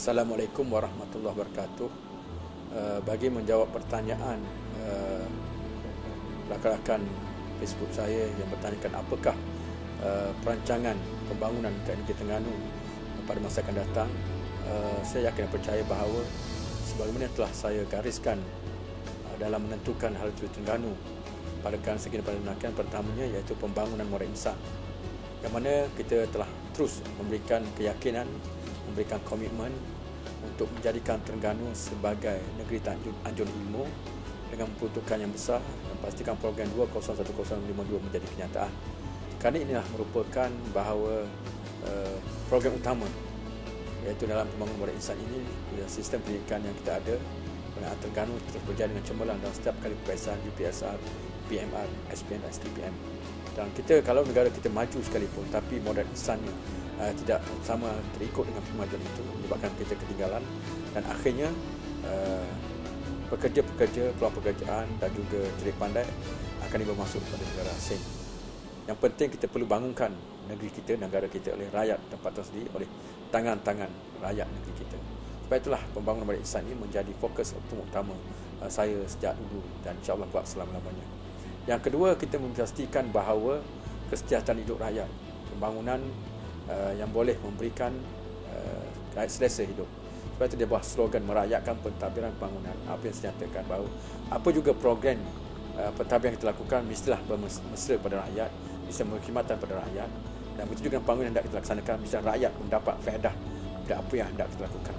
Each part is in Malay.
Assalamualaikum warahmatullahi wabarakatuh. Uh, bagi menjawab pertanyaan uh, rakan-rakan Facebook saya yang bertanyakan apakah uh, perancangan pembangunan di Negeri Terengganu pada masa akan datang, saya yakin dan percaya bahawa sebagaimana telah saya gariskan dalam menentukan hal itu Terengganu pada kan segi pada penakan pertamanya iaitu pembangunan moral insan yang mana kita telah terus memberikan keyakinan memberikan komitmen untuk menjadikan Terengganu sebagai negeri tanjung anjur ilmu dengan peruntukan yang besar dan pastikan program 201052 menjadi kenyataan. Kerana inilah merupakan bahawa uh, program utama iaitu dalam pembangunan moral insan ini sistem pendidikan yang kita ada pengenaan Terengganu terus berjalan dengan cemerlang dalam setiap kali peperiksaan UPSR, PMR, SPM, STPM. Dan kita kalau negara kita maju sekalipun tapi modal insannya uh, tidak sama terikut dengan kemajuan itu menyebabkan kita ketinggalan dan akhirnya uh, pekerja-pekerja peluang pekerjaan dan juga cerik pandai akan dibawa masuk kepada negara asing. Yang penting kita perlu bangunkan negeri kita, negara kita oleh rakyat tempat tersendiri oleh tangan-tangan rakyat negeri kita. Sebab itulah pembangunan balik insan ini menjadi fokus utama uh, saya sejak dulu dan insyaAllah buat selama-lamanya. Yang kedua, kita memastikan bahawa kesejahteraan hidup rakyat, pembangunan uh, yang boleh memberikan uh, selesa hidup. Sebab itu dia buat slogan merakyatkan pentadbiran bangunan. Apa yang saya nyatakan bahawa apa juga program uh, pentadbiran yang kita lakukan mestilah bermesra pada rakyat, bisa berkhidmatan pada rakyat. Dan begitu juga bangunan yang kita laksanakan, mesti rakyat mendapat faedah dari apa yang hendak kita lakukan.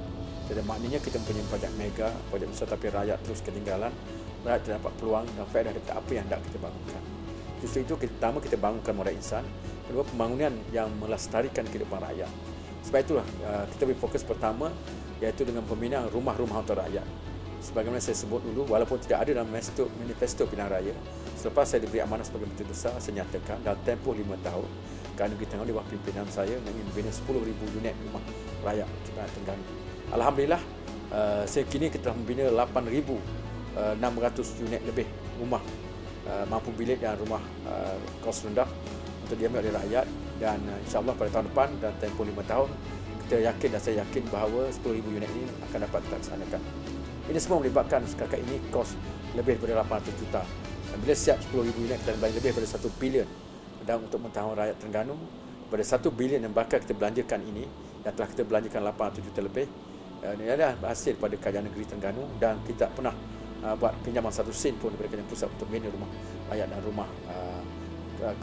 Jadi maknanya kita mempunyai projek mega, projek besar tapi rakyat terus ketinggalan. Rakyat tidak dapat peluang dan faedah dari apa yang hendak kita bangunkan. Justru itu pertama kita bangunkan moral insan, kedua pembangunan yang melestarikan kehidupan rakyat. Sebab itulah uh, kita beri fokus pertama iaitu dengan pembinaan rumah-rumah untuk rakyat. Sebagaimana saya sebut dulu, walaupun tidak ada dalam manifesto, manifesto pilihan raya, selepas saya diberi amanah sebagai menteri besar, saya nyatakan dalam tempoh lima tahun, kerana kita di bawah pimpinan saya, ingin membina 10,000 unit rumah rakyat di Terengganu. Alhamdulillah, uh, saya kini kita telah membina 8,600 uh, unit lebih rumah mampu bilik dan rumah kos rendah diambil oleh rakyat dan uh, insyaAllah pada tahun depan dan tempoh lima tahun kita yakin dan saya yakin bahawa 10,000 unit ini akan dapat kita laksanakan. Ini semua melibatkan setakat ini kos lebih daripada 800 juta. Dan bila siap 10,000 unit bayar lebih daripada 1 bilion dan untuk mentahun rakyat Terengganu pada 1 bilion yang bakal kita belanjakan ini yang telah kita belanjakan 800 juta lebih uh, ini adalah hasil pada kerajaan negeri Terengganu dan kita pernah uh, buat pinjaman satu sen pun daripada kerajaan pusat untuk membina rumah rakyat dan rumah uh,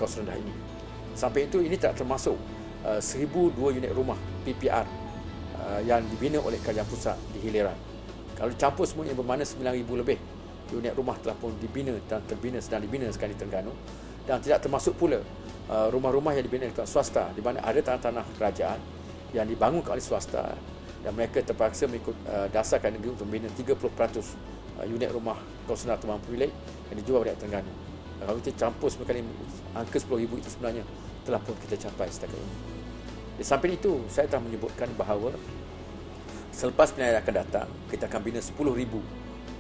kos rendah ini. Sampai itu ini tak termasuk uh, 1002 unit rumah PPR uh, yang dibina oleh kerajaan pusat di Hiliran. Kalau campur semuanya bermakna 9000 lebih unit rumah telah pun dibina dan terbina sedang dibina sekarang di Terengganu dan tidak termasuk pula uh, rumah-rumah yang dibina oleh swasta di mana ada tanah-tanah kerajaan yang dibangun oleh swasta dan mereka terpaksa mengikut uh, dasar kerajaan negeri untuk membina 30% uh, unit rumah kawasan atau mampu bilik yang dijual oleh Terengganu. Kalau kita campur semua kali angka 10,000 itu sebenarnya telah pun kita capai setakat ini. Di samping itu, saya telah menyebutkan bahawa selepas pilihan akan datang, kita akan bina 10,000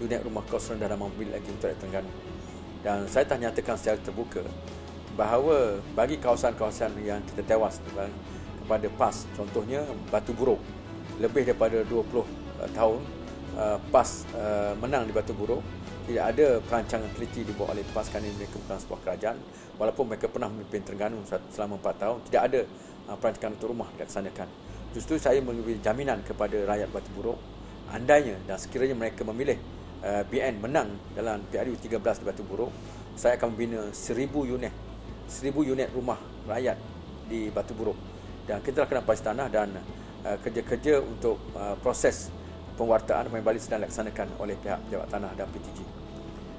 unit rumah kos rendah dan mobil lagi untuk Terengganu. Dan saya telah nyatakan secara terbuka bahawa bagi kawasan-kawasan yang kita tewas kepada PAS, contohnya Batu Buruk, lebih daripada 20 uh, tahun uh, PAS uh, menang di Batu Buruk, tidak ada perancangan teliti dibuat oleh PAS kerana mereka bukan sebuah kerajaan. Walaupun mereka pernah memimpin Terengganu selama 4 tahun tidak ada uh, perancangan untuk rumah dilaksanakan. Justru saya memberi jaminan kepada rakyat Batu Buruk andainya dan sekiranya mereka memilih uh, BN menang dalam PRU 13 di Batu Buruk saya akan membina 1000 unit 1000 unit rumah rakyat di Batu Buruk. Dan kita akan dapat tanah dan uh, kerja-kerja untuk proses pewartaan kembali sedang dilaksanakan oleh pihak pejabat tanah dan PTG.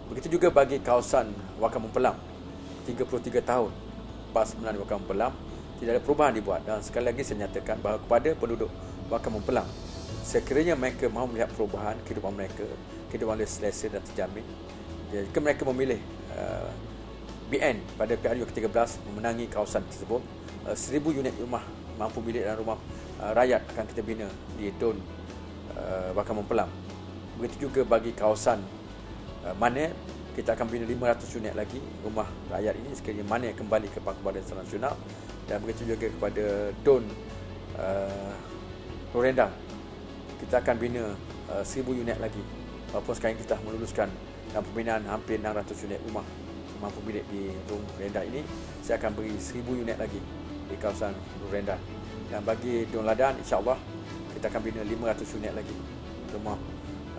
Begitu juga bagi kawasan Wakam Mempelam. 33 tahun PAS menang Wakam Mempelam, tidak ada perubahan dibuat. Dan sekali lagi saya nyatakan bahawa kepada penduduk Wakam Mempelam, sekiranya mereka mahu melihat perubahan kehidupan mereka, kehidupan mereka selesa dan terjamin, jika mereka memilih uh, BN pada PRU ke-13 memenangi kawasan tersebut, uh, 1000 unit rumah mampu bilik dan rumah uh, rakyat akan kita bina di Don uh, bakal mempelam. Begitu juga bagi kawasan uh, Manet, kita akan bina 500 unit lagi. Rumah rakyat ini sekiranya Manet kembali ke Badan Nasional dan begitu juga kepada Don uh, Lorendang kita akan bina uh, 1000 unit lagi. Walaupun sekarang kita meluluskan dan pembinaan hampir 600 unit rumah mampu bilik di Dung Rendah ini saya akan beri 1000 unit lagi di kawasan Rendah dan bagi Dung Ladan insyaAllah kita akan bina 500 unit lagi rumah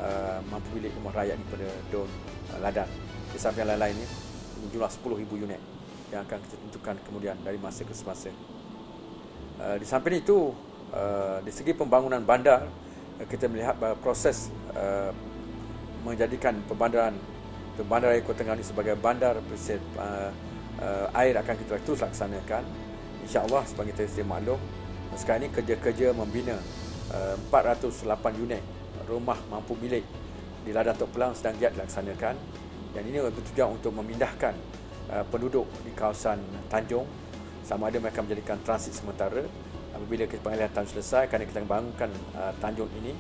uh, mampu bilik rumah rakyat ni pada Dung uh, Ladan di samping lain-lain ini jumlah 10,000 unit yang akan kita tentukan kemudian dari masa ke semasa. Uh, di samping itu uh, di segi pembangunan bandar uh, kita melihat bahawa proses uh, menjadikan pembandaran bandar air Kota Terengganu sebagai bandar pesisir uh, uh, air akan kita terus laksanakan. insyaAllah sebagai tersedia maklum sekarang ini kerja-kerja membina uh, 408 unit rumah mampu milik. Di ladang Tok Pelang sedang giat dilaksanakan dan ini bertujuan untuk memindahkan uh, penduduk di kawasan Tanjung. Sama ada mereka menjadikan transit sementara. Apabila pengalihan Tanjung selesai kerana kita bangunkan uh, Tanjung ini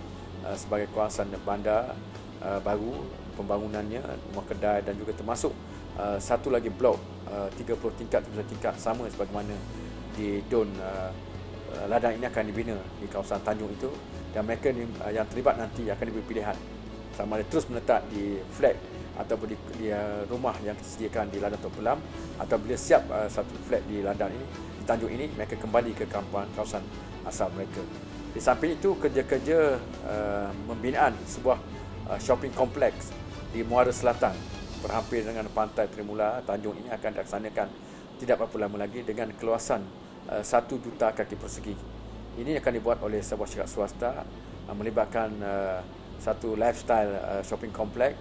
uh, sebagai kawasan bandar uh, baru pembangunannya rumah kedai dan juga termasuk uh, satu lagi blok uh, 30 tingkat 30 tingkat sama sebagaimana di Don uh, uh, ladang ini akan dibina di kawasan Tanjung itu dan mereka ni, uh, yang terlibat nanti akan diberi pilihan. Sama ada terus menetap di flat ataupun di, di uh, rumah yang disediakan di ladang Tok Pelam. Atau bila siap uh, satu flat di ladang ini di Tanjung ini mereka kembali ke kampung kawasan asal mereka. Di samping itu kerja-kerja uh, pembinaan sebuah Uh, shopping kompleks di Muara Selatan berhampir dengan pantai Trimula Tanjung ini akan dilaksanakan tidak berapa lama lagi dengan keluasan uh, 1 juta kaki persegi. Ini akan dibuat oleh sebuah syarikat swasta uh, melibatkan uh, satu lifestyle uh, shopping kompleks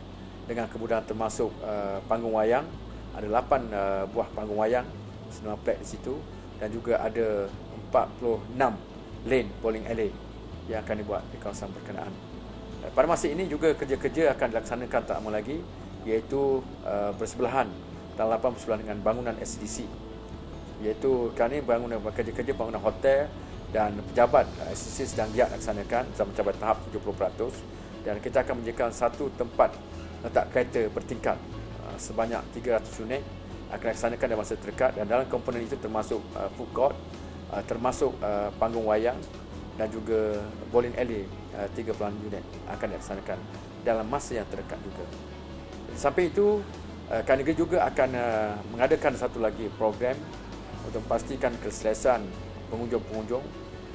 dengan kemudahan termasuk uh, panggung wayang ada 8 uh, buah panggung wayang senama plek di situ dan juga ada 46 lane bowling alley yang akan dibuat di kawasan berkenaan. Pada masa ini juga kerja-kerja akan dilaksanakan tak lama lagi iaitu uh, bersebelahan dalam lapan bersebelahan dengan bangunan SDC iaitu ini bangunan kerja-kerja bangunan hotel dan pejabat uh, SDC sedang giat laksanakan dalam mencapai tahap 70% dan kita akan menyediakan satu tempat letak kereta bertingkat uh, sebanyak 300 unit akan dilaksanakan dalam masa terdekat dan dalam komponen itu termasuk uh, food court termasuk panggung wayang dan juga bowling alley uh, tiga pelan unit akan dilaksanakan dalam masa yang terdekat juga. Sampai itu, Kanegeri juga akan mengadakan satu lagi program untuk memastikan keselesaan pengunjung-pengunjung.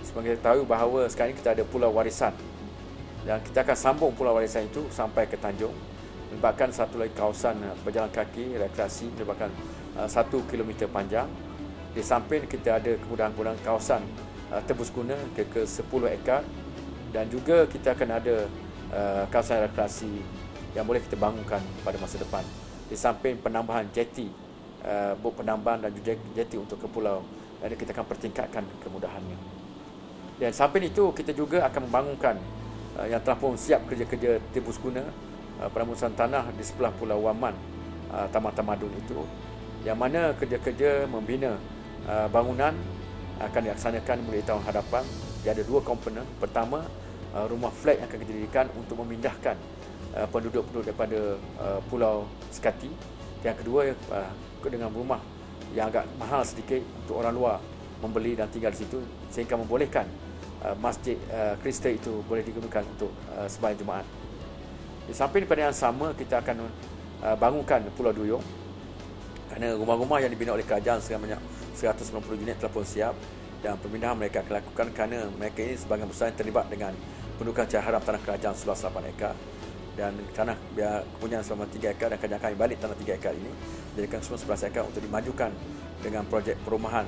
Sebagai kita tahu bahawa sekarang ini kita ada pulau warisan. Dan kita akan sambung pulau warisan itu sampai ke Tanjung. Melibatkan satu lagi kawasan berjalan kaki, rekreasi melibatkan uh, satu kilometer panjang. Di samping kita ada kemudahan-kemudahan kawasan uh, tebus guna ke, ke 10 ekar. Dan juga kita akan ada uh, kawasan rekreasi yang boleh kita bangunkan pada masa depan. Di samping penambahan jeti uh, buk penambahan dan juga jeti untuk ke pulau. Dan kita akan pertingkatkan kemudahannya dan samping itu kita juga akan membangunkan uh, yang telah pun siap kerja-kerja tebus guna uh, perambusan tanah di sebelah pulau Waman uh, Taman Tamadun itu yang mana kerja-kerja membina uh, bangunan akan dilaksanakan mulai tahun hadapan. Dia ada dua komponen. Pertama, uh, rumah flat yang akan kita dirikan untuk memindahkan uh, penduduk-penduduk daripada uh, Pulau Sekati. Yang kedua, dengan rumah yang agak mahal sedikit untuk orang luar membeli dan tinggal di situ sehingga membolehkan masjid Kristen itu boleh digunakan untuk sembahyang Jumaat. Di samping pada yang sama, kita akan bangunkan Pulau Duyung kerana rumah-rumah yang dibina oleh kerajaan sebanyak 190 unit telah pun siap dan pemindahan mereka akan lakukan kerana mereka ini sebagian besar yang terlibat dengan pendudukan cara haram tanah kerajaan seluas 8 ekar dan tanah biar kepunyaan selama 3 ekar dan kerajaan akan balik tanah 3 ekar ini menjadikan semua 11 ekar untuk dimajukan dengan projek perumahan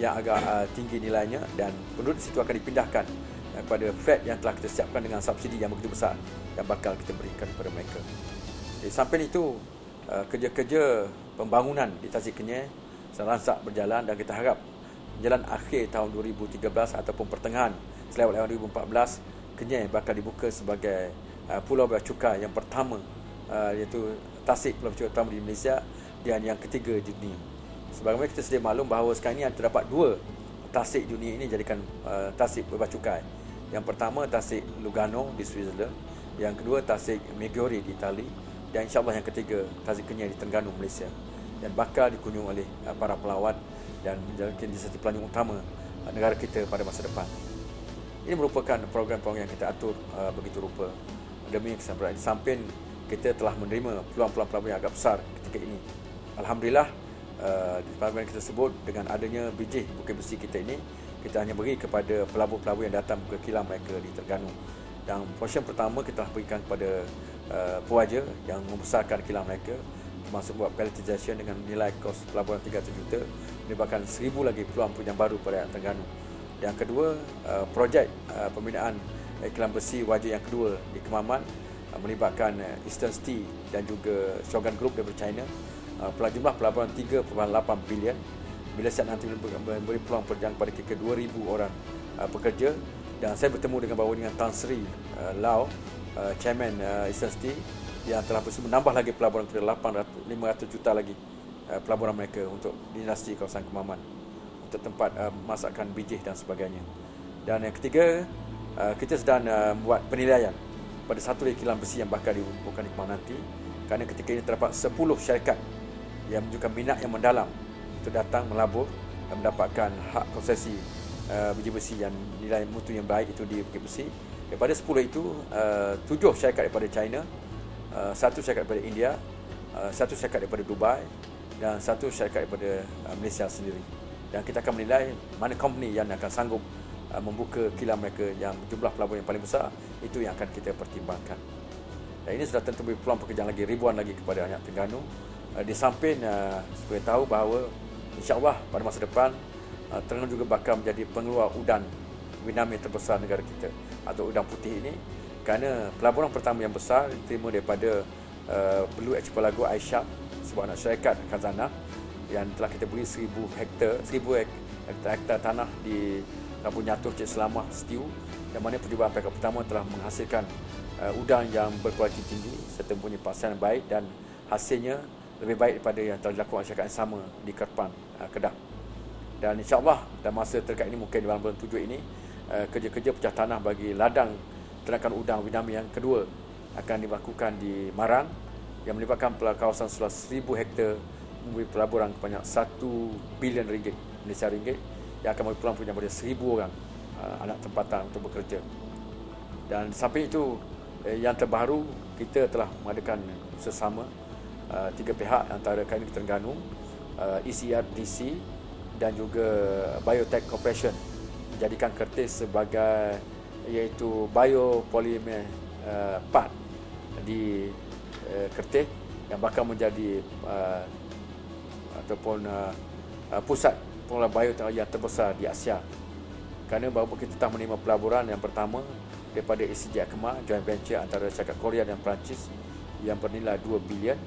yang agak uh, tinggi nilainya dan penduduk di situ akan dipindahkan kepada flat yang telah kita siapkan dengan subsidi yang begitu besar yang bakal kita berikan kepada mereka. Jadi, sampai itu uh, kerja-kerja pembangunan di Tasik Kenyir seransak berjalan dan kita harap jalan akhir tahun 2013 ataupun pertengahan selewat tahun 2014 Kenyir bakal dibuka sebagai uh, pulau bea cukai yang pertama uh, iaitu Tasik pulau bea cukai pertama di Malaysia dan yang ketiga di dunia. Sebagaimana kita sedia maklum bahawa sekarang ini terdapat dua Tasik dunia ini jadikan uh, Tasik bea cukai. Yang pertama Tasik Lugano di Switzerland, yang kedua Tasik Meggiore di Itali dan insyaAllah yang ketiga Tasik Kenyir di Terengganu Malaysia dan bakal dikunjung oleh uh, para pelawat dan menjadi satu pelanyung utama uh, negara kita pada masa depan. Ini merupakan program-program yang kita atur uh, begitu rupa demi. Di samping kita telah menerima peluang-peluang pelaburan yang agak besar ketika ini. Alhamdulillah uh, pelaburan kita sebut dengan adanya bijih bukit besi kita ini kita hanya beri kepada pelabur-pelabur yang datang ke kilang mereka di Terengganu. Dan portion pertama kita telah berikan kepada uh, pewaja yang membesarkan kilang mereka termasuk buat pelletization dengan nilai kos pelaburan 300 juta menyebabkan 1000 lagi peluang yang baru pada Terengganu. Yang kedua, uh, projek uh, pembinaan kilang besi wajah yang kedua di Kemaman uh, melibatkan uh, Eastern Steel dan juga Shogun Group daripada China. Uh, jumlah pelaburan 3.8 bilion. Bila saya nanti memberi peluang perjang kepada kira 2,000 orang uh, pekerja. Dan saya bertemu dengan bahawa dengan Tan Sri uh, Lau, uh, Chairman uh, Steel yang telah bersama menambah lagi pelaburan kira 800, 500 juta lagi uh, pelaburan mereka untuk dinasti kawasan Kemaman untuk tempat uh, masakan bijih dan sebagainya. Dan yang ketiga, uh, kita sedang uh, membuat penilaian pada satu kilang besi yang bakal dibuka di Kemaman nanti. Kerana ketika ini terdapat 10 syarikat yang menunjukkan minat yang mendalam untuk datang melabur dan mendapatkan hak konsesi uh, biji besi yang nilai mutu yang baik itu di Bukit Besi. Daripada 10 itu, uh, 7 syarikat daripada China, uh, satu syarikat daripada India, uh, satu syarikat daripada Dubai dan satu syarikat daripada uh, Malaysia sendiri. Dan kita akan menilai mana company yang akan sanggup uh, membuka kilang mereka yang jumlah pelabur yang paling besar, itu yang akan kita pertimbangkan. Dan ini sudah tentu beri peluang pekerjaan lagi ribuan lagi kepada rakyat Terengganu. Uh, di samping uh, supaya tahu bahawa InsyaAllah pada masa depan uh, Terengganu juga bakal menjadi pengeluar udang Winam yang terbesar negara kita Atau udang putih ini. Kerana pelaburan pertama yang besar Diterima daripada uh, Blue Archipelago Aisyah Sebuah anak syarikat Kazana Yang telah kita beri seribu hektar Seribu hektar, hektar tanah di Kampung Nyatuh Cik Selamah Stew Yang mana percubaan pihak pertama telah menghasilkan uh, Udang yang berkualiti tinggi Serta mempunyai pasaran baik dan hasilnya lebih baik daripada yang telah dilakukan syarikat sama di Kerpan, uh, Kedah. Dan insyaAllah dalam masa terdekat ini mungkin dalam bulan tujuh ini uh, kerja-kerja pecah tanah bagi ladang ternakan udang Winami yang kedua akan dilakukan di Marang yang melibatkan kawasan seluas 1000 hektar memberi pelaburan kebanyak 1 bilion ringgit Malaysia ringgit yang akan memberi peluang punya pada 1000 orang uh, anak tempatan untuk bekerja. Dan sampai itu yang terbaru kita telah mengadakan sesama Uh, tiga pihak antara kami Terengganu, uh, ECRDC dan juga Biotech Corporation menjadikan kertis sebagai iaitu biopolymer uh, part di kertis yang bakal menjadi ataupun pusat pengolahan bioteknologi yang terbesar di Asia. Kerana bahawa kita telah menerima pelaburan yang pertama daripada ECG Akma, joint venture antara syarikat Korea dan Perancis yang bernilai 2 bilion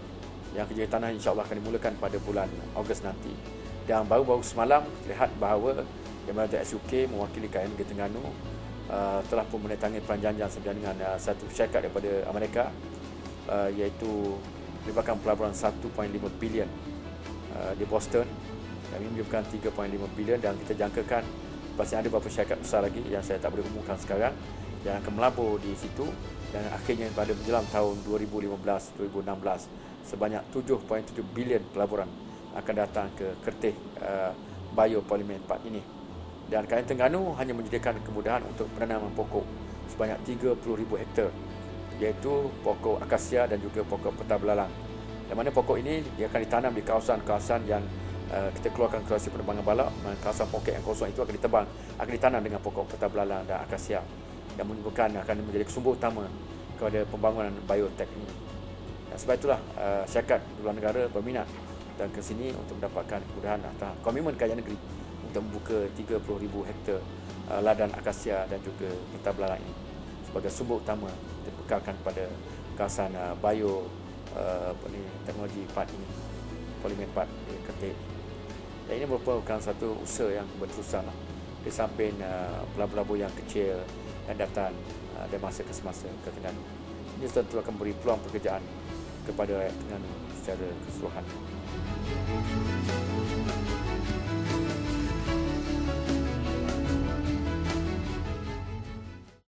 yang kerja tanah insyaAllah akan dimulakan pada bulan Ogos nanti. Dan baru-baru semalam lihat bahawa Mana SUK mewakili KMG Terengganu uh, telah pun menandatangani perjanjian sebenarnya dengan uh, satu syarikat daripada Amerika uh, iaitu melibatkan pelaburan 1.5 bilion uh, di Boston dan ini menyebabkan 3.5 bilion dan kita jangkakan pasti ada beberapa syarikat besar lagi yang saya tak boleh umumkan sekarang yang akan melabur di situ dan akhirnya pada menjelang tahun 2015-2016 sebanyak 7.7 bilion pelaburan akan datang ke kertih uh, biopolymer 4 ini. Dan Kerajaan Terengganu hanya menyediakan kemudahan untuk penanaman pokok sebanyak 30,000 hektar iaitu pokok akasia dan juga pokok peta belalang. Yang mana pokok ini dia akan ditanam di kawasan-kawasan yang uh, kita keluarkan kreasi penerbangan balak kawasan pokok yang kosong itu akan ditebang akan ditanam dengan pokok peta belalang dan akasia yang menyebabkan akan menjadi sumber utama kepada pembangunan biotek ini. Dan sebab itulah uh, syarikat luar negara berminat dan ke sini untuk mendapatkan kemudahan atas komitmen kerajaan negeri untuk membuka 30,000 hektar uh, ladang akasia dan juga peta belalang ini sebagai sumber utama dibekalkan pada kawasan uh, bio uh, ni, teknologi part ini polimer part di Kertih dan ini merupakan satu usaha yang berterusan lah. di samping uh, pelabur-pelabur yang kecil yang datang uh, dari masa ke semasa ke Terengganu ini tentu akan beri peluang pekerjaan kepada rakyat Terengganu secara keseluruhan.